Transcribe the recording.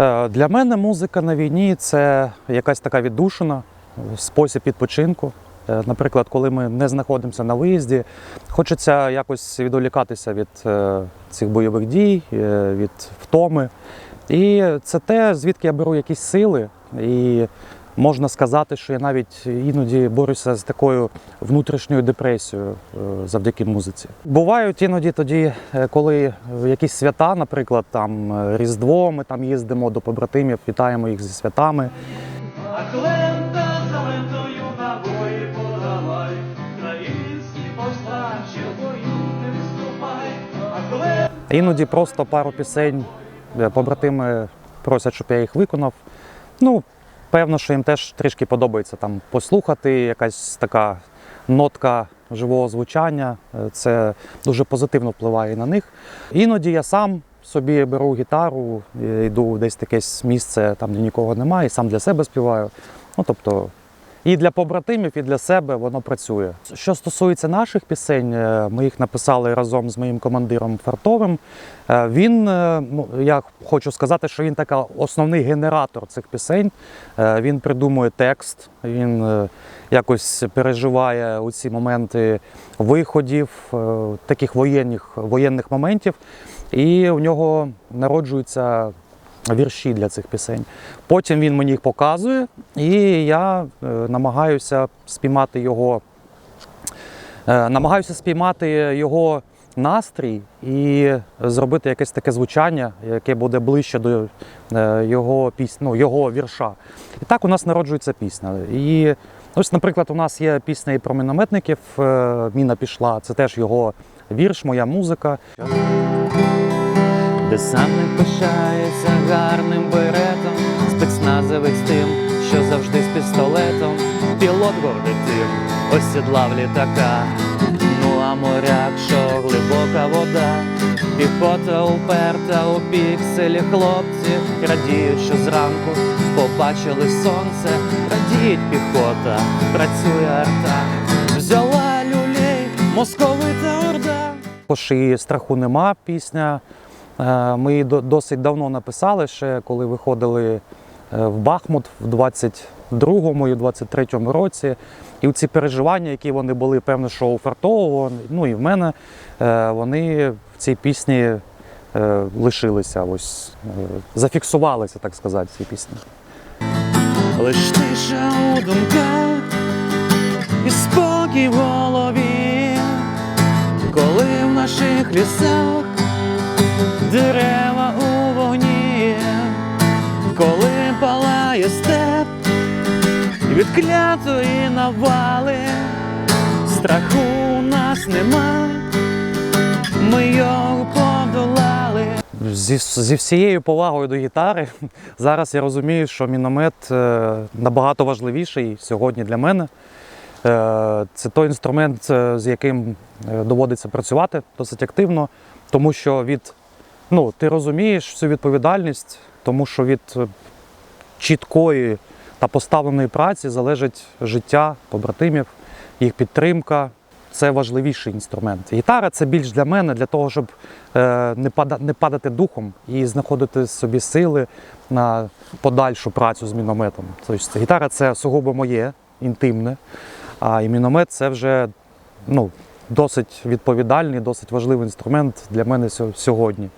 Е, Для мене музика на війні це якась така віддушина, спосіб відпочинку. Е, Наприклад, коли ми не знаходимося на виїзді, хочеться якось відволікатися від е, цих бойових дій, від втоми. І це те, звідки я беру якісь сили. І можна сказати, що я навіть іноді борюся з такою внутрішньою депресією е, завдяки музиці. Бувають іноді тоді, е, коли якісь свята, наприклад, там е, Різдво, ми там їздимо до побратимів, вітаємо їх зі святами. Іноді просто пару пісень побратими просять, щоб я їх виконав. Ну, певно, що їм теж трішки подобається там послухати, якась така нотка живого звучання. Е, Це дуже позитивно впливає на них. Іноді я сам собі беру гітару, е, йду десь в якесь місце, там де нікого немає, і сам для себе співаю. Ну, тобто, і для побратимів, і для себе воно працює. Що стосується наших пісень, е, ми їх написали разом з моїм командиром Фартовим. Е, Він, е, ну, я хочу сказати, що він така основний генератор цих пісень. Він придумує текст, він якось переживає у ці моменти виходів, таких воєнних, воєнних моментів. І у нього народжуються вірші для цих пісень. Потім він мені їх показує, і я е, намагаюся спіймати його, е, намагаюся спіймати його настрій і зробити якесь таке звучання, яке буде ближче до е, його пісні, ну, його вірша. І так у нас народжується пісня. І ось, наприклад, у нас є пісня і про мінометників. Міна пішла. Це теж його вірш, моя музика. Десантник пишається гарним беретом, спецназовець тим, що завжди з пістолетом. Пілот гордий тим, осідлав літака. Ну а моряк, що глибока вода, піхота уперта у пікселі хлопці, радіють, що зранку побачили сонце, радіють піхота, працює арта, взяла люлей, московита орда. Також і страху нема пісня. Е, Ми її до- досить давно написали, ще коли виходили е, в Бахмут в 22-му і 23-му році. І ці переживання, які вони були, певно, що у Фартового, ну і в мене, е, вони в цій пісні лишилися, ось зафіксувалися, так сказати, в цій пісні. Лиш тиша у думках і спокій в голові, коли в наших лісах дерева у вогні, коли палає степ від клятої навали, страху у нас нема, ми його подолали. Зі, зі всією повагою до гітари, зараз я розумію, що міномет е, набагато важливіший сьогодні для мене. Е, Це той інструмент, е, з яким доводиться працювати досить активно, тому що від, ну, ти розумієш всю відповідальність, тому що від е, чіткої та поставленої праці залежить життя побратимів, їх підтримка. Це важливіший інструмент. Гітара це більш для мене, для того, щоб е, не, падати духом і знаходити собі сили на подальшу працю з мінометом. Тобто гітара це сугубо моє, інтимне, а і міномет це вже ну, досить відповідальний, досить важливий інструмент для мене сьогодні.